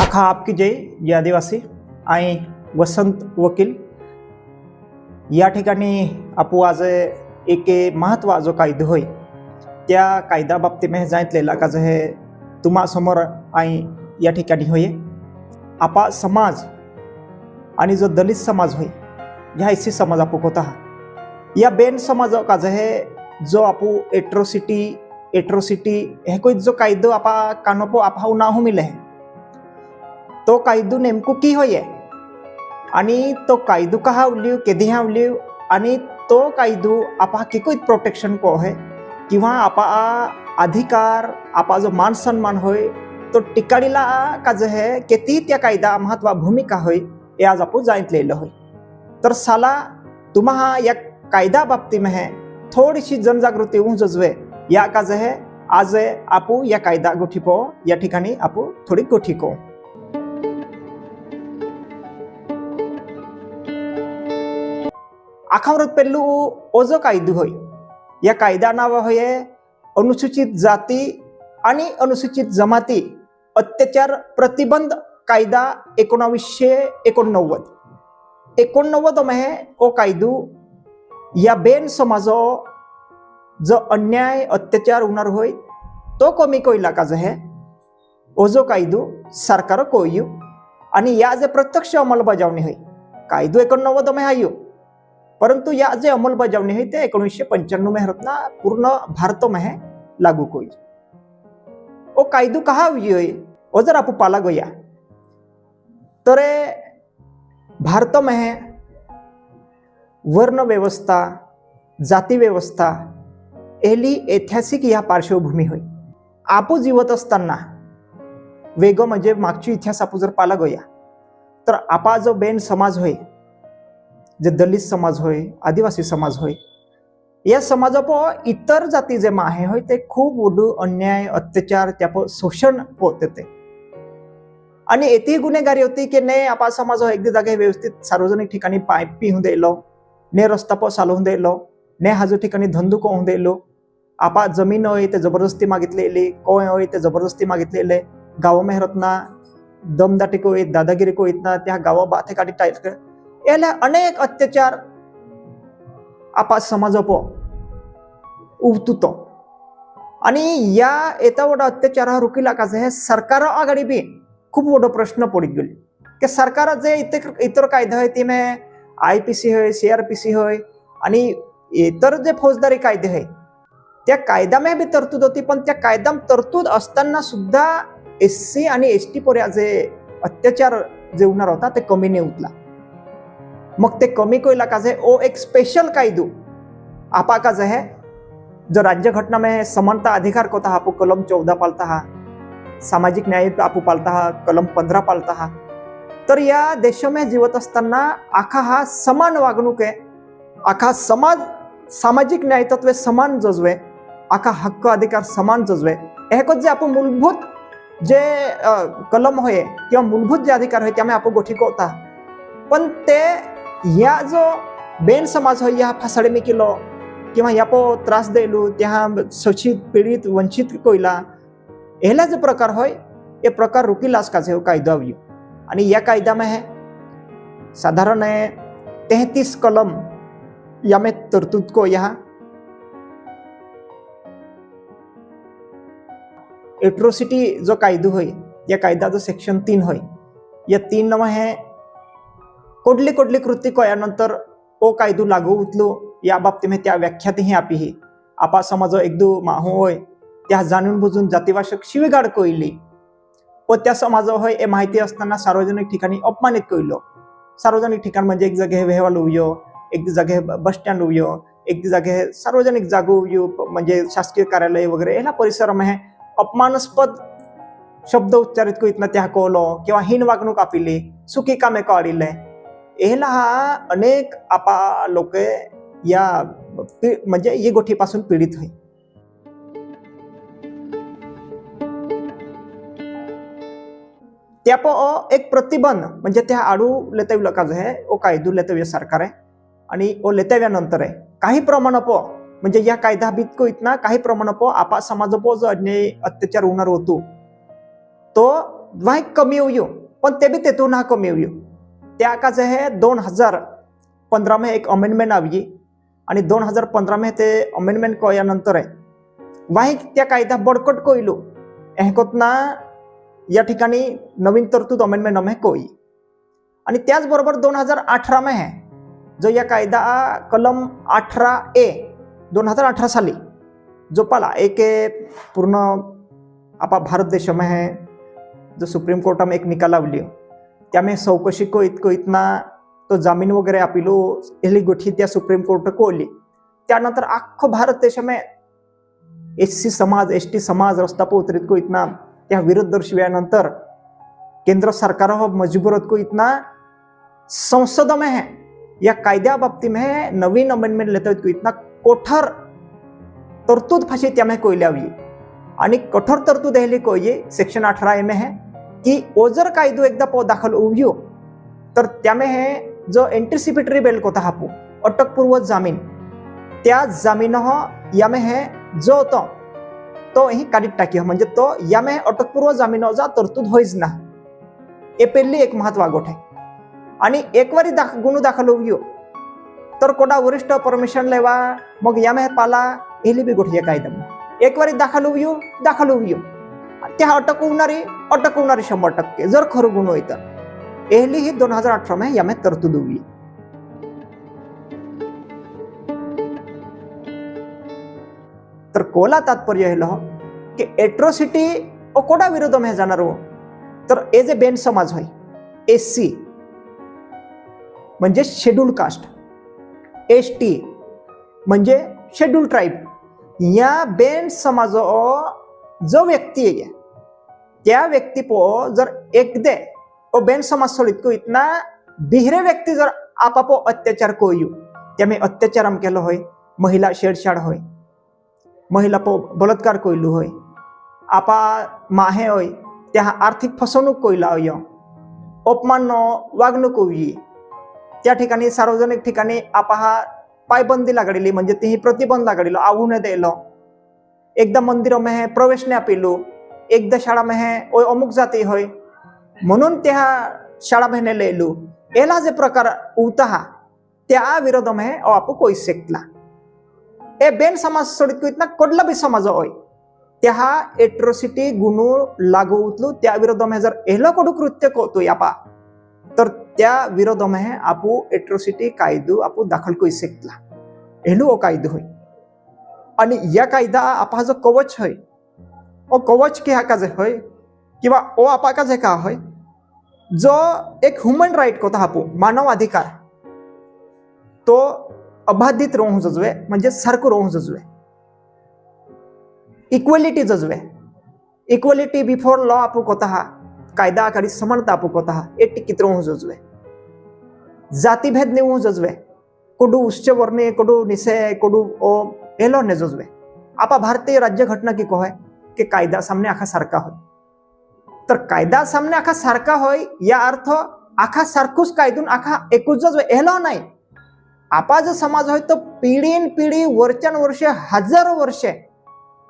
आखा आपकी जय जे आदिवासी। आणि वसंत वकील। या ठिकाणी आपू आज एक महत्वा जो कायदो होय त्या कायदा बाबतीत जायतलेला का हे तुम्हा समोर या ठिकाणी होय। आपा समाज आणि जो दलित समाज होय ह्या हिस्सी समाज आपू होता या बेन समाज का जे जो आपू एट्रोसिटी एट्रोसिटी हे कोई जो कायदो आपा कानोपो आपा ना हो। मिले तो कायदो नेमको की होय आणि तो कायदो कहा उलिव केदी हा उलिव आणि तो कायदो आपा किकोईत प्रोटेक्शन को है किंवा आपा अधिकार आपा जो मान सन्मान होय तो टिकाडीला का जे है केती त्या कायदा महत्वा भूमिका होय हे आज आपण जायतलेलं होय. तर साला तुम्हा हा या कायदा में है थोडीशी जनजागृती होऊन जजवे या का जे है आज आपू या कायदा गोठीपो या ठिकाणी आपू थोडी गोठी को आखावरत पेल्लू ओजो कायदो होय या कायदा नाव होय अनुसूचित जाती आणि अनुसूचित जमाती अत्याचार प्रतिबंध कायदा एकोणावीसशे एकोणनव्वद एकोणनव्वद मे ओ कायदो या बेन समाजो जो अन्याय अत्याचार होणार होय तो कमी कोयला का हे ओजो कायदो सरकार कोयू आणि या जे प्रत्यक्ष अंमलबजावणी होय कायदो एकोणनव्वद मे हायो परंतु या जे अंमलबजावणी आहे ते एकोणीसशे पंच्याण्णव में रत्ना पूर्ण भारत में लागू होईल. ओ कायदो कहा हुई ओ जर आपू पाला गया तर भारत में वर्ण व्यवस्था जाती व्यवस्था एली ऐतिहासिक या पार्श्वभूमी होय आपू जीवत असताना वेग म्हणजे मागची इतिहास आपू जर पाला गया तर आपा जो बेन समाज होय जे दलित समाज होय आदिवासी समाज होय या समाजापो इतर जाती जे आहे होय ते खूप वडू अन्याय अत्याचार त्याप शोषण होत ते आणि येथे गुन्हेगारी होती की ने आपा समाज हो एकदी जागे व्यवस्थित सार्वजनिक ठिकाणी पाय होऊन द्यायलो ने रस्ता पो चालवून द्यायलो ने हाजो ठिकाणी धंदो होऊन द्यायलो आपा जमीन होय ते जबरदस्ती मागितलेली कोय होय ते जबरदस्ती मागितलेले गाव मेहरतना दमदाटी को दादागिरी को ना त्या गावा बाथे काठी टाईट याला अनेक अत्याचार आपा समाजपो उवतुतो. आणि या येता व्हडा अत्याचार रोखी लागायचं हे सरकार आघाडी बी खूप व्हडो प्रश्न पडित गेली. की सरकार जे इतर इतर कायदा आहे ते मे आय पी सी होय सी आर पी सी होय आणि इतर जे फौजदारी कायदे आहे त्या कायदामे बी तरतूद होती पण त्या कायदाम तरतूद असताना सुद्धा एस सी आणि एस टी पोऱ्या जे अत्याचार जे होणार होता ते कमी नाही उतला मग ते कमी कोयला इलाका जे ओ एक स्पेशल कायदो. आपा का जे है जो राज्य घटना में समानता अधिकार को था आपू कलम चौदह पालता हा. सामाजिक न्याय आपू पालता हा कलम पंधरा पालता हा. तर या देश में जीवत असताना आखा हा समान वागणूक आहे. आखा समाज सामाजिक न्याय तत्वे समान जजवे. आखा हक्क अधिकार समान जजवे. हे जे आपण मूलभूत जे कलम होय किंवा मूलभूत जे अधिकार होय त्यामुळे आपण गोठी होता पण ते या जो बेन समाज होय या फासाडे मी केलो किंवा या पो त्रास देलो त्या शोषित पीडित वंचित कोयला ह्याला जो प्रकार होय हे प्रकार रुकिलास का हो कायदा हुई आणि या कायदा में है साधारण है तेहतीस कलम या में तरतूद को यहाँ एट्रोसिटी जो कायदो होय या कायदा जो सेक्शन तीन होय या तीन नवा है कोडली कोडली कृती कोयानंतर ओ कायदो लागू उतलो. या बाबतीत त्या व्याख्यातही आपी ही आपा समाज एकदू माहोय होय. त्या जाणून बुजून जातीवाशक शिवीगाड कोयली. व त्या समाज होय हे माहिती असताना सार्वजनिक ठिकाणी अपमानित कइलो सार्वजनिक ठिकाण म्हणजे एक जागे वेहवाल उयो एक जागे बस स्टँड उयो एक जागे सार्वजनिक जागो उयो म्हणजे शासकीय कार्यालय वगैरे ह्याला परिसरामध्ये अपमानास्पद शब्द उच्चारित करीत ना त्या कोलो किंवा हीन वागणूक आपिली सुखी कामे कळिले ह्याला हा अनेक आपा लोक या पी- म्हणजे ही गोष्टीपासून पीडित होई. त्या प एक प्रतिबंध म्हणजे त्या आडू लेतव्य का आहे ओ कायदू लेतव्य सरकार आहे आणि ओ लेतव्यानंतर. आहे काही प्रमाण पो म्हणजे या कायदा बितको इतना काही प्रमाण पो आपा समाज पो जो अन्याय अत्याचार होणार होतो तो वाय कमी होऊ पण ते बी तेतून हा कमी होऊ त्या का जे हे दोन हजार पंधरा में एक अमेंडमेंट આવી आणि दोन हजार पंधरा में ते अमेंडमेंट कळल्यानंतर आहे. वाही त्या कायदा बडकट कोयलो. एहकोतना या ठिकाणी नवीन तरतूद अमेंडमेंट आम्ही कोई आणि त्याचबरोबर दोन हजार अठरा में है जो या कायदा कलम अठरा ए दोन हजार अठरा साली जो पाला एक पूर्ण आपा भारत देश में है जो सुप्रीम कोर्टामध्ये एक निकाल आवली त्यामुळे चौकशी को इतको इतना तो जामीन वगैरे आपिलो एली गोठी त्या सुप्रीम कोर्ट कोली त्यानंतर अख्खो भारत देशामध्ये एस सी समाज एस टी समाज रस्ता पोतरीत को इतना त्या विरोध दर्शव्यानंतर केंद्र सरकार मजबूरत को इतना संसद में है या कायद्या बाबती में नवीन अमेंडमेंट लेता को इतना कठोर तरतूद फाशी त्यामे कोयल्यावी आणि कठोर तरतूद एली कोई सेक्शन अठरा ए में है की ओजर कायदो एकदा पो दाखल उभियो तर त्यामे हे जो एंटिसिपेटरी बेल कोता हापू अटकपूर्व जामीन. त्या जामीन हो यामे हे जो तो तो ही काढीत टाकी म्हणजे तो यामे अटकपूर्व जामीनचा तरतूद होईच ना. हे पहिली एक महत्वा गोठ आहे. आणि एकवारी दाख गुन्हा दाखल होऊ तर कोणा वरिष्ठ परमिशन लेवा मग यामे पाला हेली बी गोठी कायदा एकवारी दाखल होऊ दाखल होऊ त्या अटकवणारी अटकवणारी शंभर टक्के जर खरं गुण होय तर. एहली ही दोन हजार अठरा में यामध्ये तरतूद हुई तर कोला तात्पर्य हेलो की एट्रोसिटी ओ कोडा विरोध में जाणार हो. तर ए जे बेन समाज होय एस सी म्हणजे शेड्यूल कास्ट एस टी म्हणजे शेड्यूल ट्राईब या बेन समाज जो व्यक्ती आहे त्या व्यक्ती पो जर एकदे ओ बेन समाज सोडित को इतना बिहरे व्यक्ती जर आपापो अत्याचार कोयू त्यामे अत्याचार आम केलो होय महिला छेडछाड होय महिला पो बलात्कार कोयलू होय आपा माहे होय त्या आर्थिक फसवणूक कोयला होय अपमान वागणूक होई त्या ठिकाणी सार्वजनिक ठिकाणी आपा हा पायबंदी लागलेली म्हणजे ती प्रतिबंध लागलेलो आवून द्यायलो एकदा मंदिर में प्रवेश नाही आपिलो एकदा शाळा में ओ अमुक जाती होय. म्हणून त्या शाळा बहिणी एला जे प्रकार उतहा त्या विरोध ओ आपू कोई शिकला. ए बेन समाज सोडित इतना कोडला बी समाज होय. त्या एट्रोसिटी गुन्हो लागू उतलू त्या विरोध जर एलो कडू कृत्य करतो यापा तर त्या विरोध आपू एट्रोसिटी कायदो आपू दाखल कोई शिकला. एलू ओ कायदो होय. आणि या कायदा आपा जो कवच होय ओ कवच के हा का जे होय? किंवा ओ आपा का जे का होय? जो एक ह्युमन राईट कोता हापू मानव अधिकार तो अबाधित रोहू जजवे म्हणजे सारखं रोहू जजवे. इक्वलिटी जजवे. इक्वलिटी बिफोर लॉ आपू कोता हा कायदा आकारी समानता आपू कोता हा ए टिकीत रोहू जजवे. जातीभेद नेऊ जजवे. कोडू उच्च वर्णे कोडू निसे कोडू ओ एलो ने जजवे. आपा भारतीय राज्य घटना की को है की कायदा सामने आखा सारखा होय तर कायदा सामने आखा सारखा होय या अर्थ आखा सारखूच कायदून आखा एकूच एलो नाही आपा जो समाज होय तो पिढीन पिढी वर्षान वर्षे हजारो वर्षे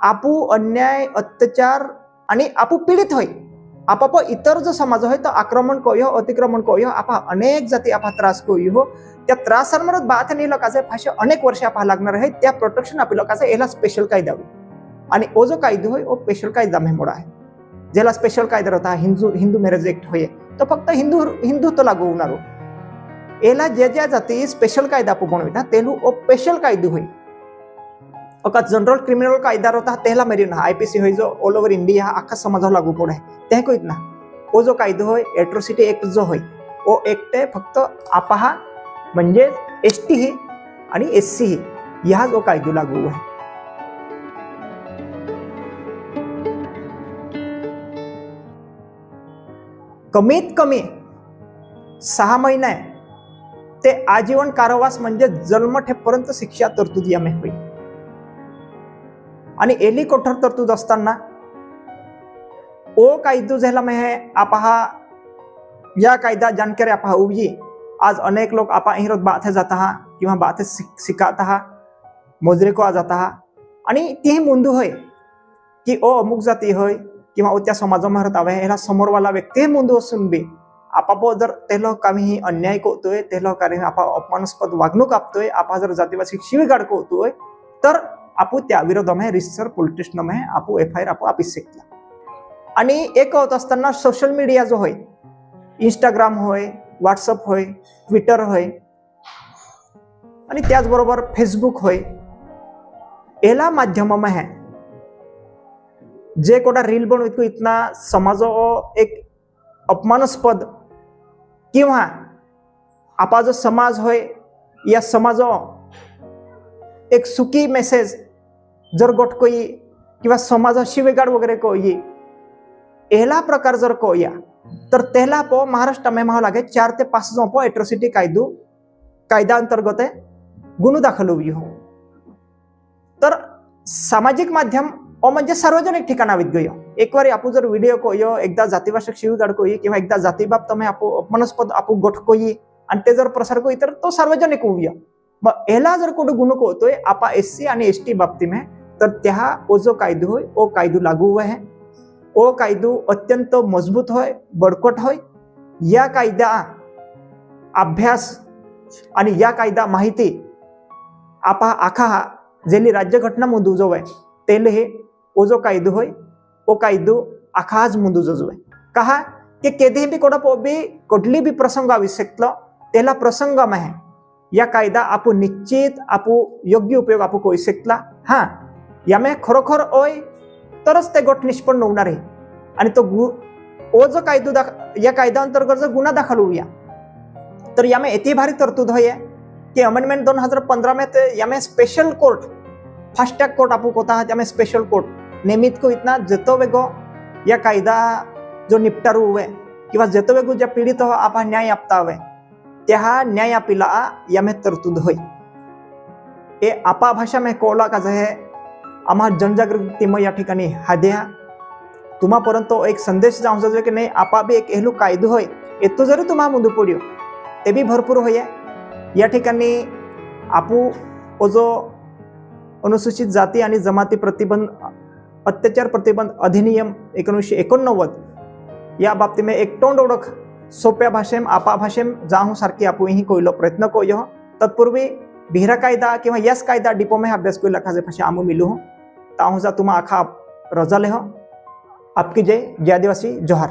आपू अन्याय अत्याचार आणि आपू पीडित होय आपाप इतर जो समाज होय तो आक्रमण कोयो अतिक्रमण कोयो आपा अनेक जाती आपा त्रास कोयो हो त्या त्रासांवर बात नाही लोकांचे फाशे अनेक वर्षे आपा लागणार आहे त्या प्रोटेक्शन आपल्या लोकांचा याला स्पेशल कायदा होय आणि ओ जो कायदो होय ओ स्पेशल कायदा मेमोडा आहे. ज्याला स्पेशल कायदा होता हिंदू हिंदू मॅरेज एक्ट होय. तो फक्त हिंदू हिंदू हिंदुत्व लागू होणार याला ज्या ज्या जाती स्पेशल कायदा आपू बनविता तेलू ओ स्पेशल कायदो होय. अका जनरल क्रिमिनल कायदा होता तेला मेरी ना आयपीसी होय जो ऑल ओव्हर इंडिया आखा समाजावर लागू पडे ते कोईत ना. ओ जो कायदो होय एट्रोसिटी एक्ट जो होय ओ एक्ट फक्त आपाहा म्हणजे एस टी ही आणि एस सी ही. ह्या जो कायदो लागू आहे. कमीत कमी सहा महिने ते आजीवन कारावास म्हणजे जन्मठेपर्यंत शिक्षा तरतूद यामे होईल आणि एली कोठर तरतूद असताना ओ कायदो झाला मे आपहा या कायदा जानकारी आपहा उगी आज अनेक लोक आपा हिरोत बाथे जात आहा किंवा बाथे शिक हा मोजरेको आ जाता आणि तीही मुंदू होय की ओ अमुक जाती होय किंवा त्या समाजामध्ये राहतावे ह्याला समोरवाला व्यक्ती मुंदू असून बी आपापो जर ते लोक आम्ही ही अन्याय करतोय ते लोक आपा अपमानास्पद वागणूक आपतोय आपा जर जातीवासी शिवीगाड करतोय तर आपू त्या विरोधामध्ये रिसर पोलीस स्टेशनमध्ये आपू एफ आय आर आपू आपीस शिकला आणि एक होत असताना सोशल मीडिया जो होय इंस्टाग्राम होय व्हॉट्सअप होय ट्विटर होय आणि त्याचबरोबर फेसबुक होय याला माध्यमामध्ये जे कोटा रील बनवतो इतना समाज एक अपमानास्पद किंवा आपा जो समाज होय या समाज एक सुखी मेसेज जर गोटकोई किंवा समाज शिवेगाड वगैरे कोई एला प्रकार जर कोया तर तेला पो महाराष्ट्र में महा लागे चार ते पाच जो पो एट्रोसिटी कायदो कायदा अंतर्गत गुन्हो दाखल होई हो तर सामाजिक माध्यम ओ म्हणजे सार्वजनिक ठिकाणा एक एकवारी आपण जर व्हिडिओ कोयो एकदा जातीभाषक शिव दाडकोयी किंवा एकदा जातीबाब तुम्ही आपू अपमानस्पद आपू गोठकोयी आणि ते जर प्रसार कोयी तर तो सार्वजनिक होऊया मग ह्याला जर कुठं गुण कोतोय आपा एस सी आणि एस टी बाबतीमे तर त्या ओ जो कायदो होय ओ कायदो लागू होय है. ओ कायदो अत्यंत मजबूत होय बडकट होय. या कायदा अभ्यास आणि या कायदा माहिती आपा आखा जेली राज्यघटनामध्ये उजव आहे तेल हे ओ जो कायदो होय ओ कायदो आखाज मुंदू जो आहे कहा की केदी बी कोणा भी बी कुठली भी प्रसंग आवश्यकलो त्याला प्रसंग आहे या कायदा आपू निश्चित आपू योग्य उपयोग आपू करू शकला हा यामे खरोखर ओय तरच ते गट निष्पन्न होणार आहे आणि तो गु ओ जो कायदो दाख या कायदा अंतर्गत जर गुन्हा दाखल होऊया तर यामे एती भारी तरतूद होय की अमेंडमेंट दोन हजार पंधरा में ते यामे special court fast track court आपू कोता है यामे स्पेशल कोर्ट नियमित को इतना जतो वेगो या कायदा जो निपटारू हुए किंवा जतो वेगो ज्या पीडित हो आपा न्याय आपता हवे त्या न्याय अपिला यामे तरतूद होय ए आपा भाषा में कोला का जे आम्हा जनजागृती मग या ठिकाणी हा द्या तुम्हापर्यंत एक संदेश जाऊन जातो की नाही आपा बी एक एहलू कायदो होय येतो जरी तुम्हा मुंदू पडियो ते बी भरपूर होय. या ठिकाणी आपू ओ जो अनुसूचित जाती आणि जमाती प्रतिबंध अत्याचार प्रतिबंध अधिनियम एकोणीसशे एकोणनव्वद. या बाबतीत एक तोंड ओळख सोप्या भाषेम आपा भाषेम जाहू सारखी आपुही कोयलो प्रयत्न कोयो. तत्पूर्वी भिरा कायदा किंवा यस कायदा डिपोमे अभ्यास कोई खाजे भाषा आमू मिलू हो. ताहू जा तुम्हा आखा रजा हो आपकी जय जय आदिवासी जोहार.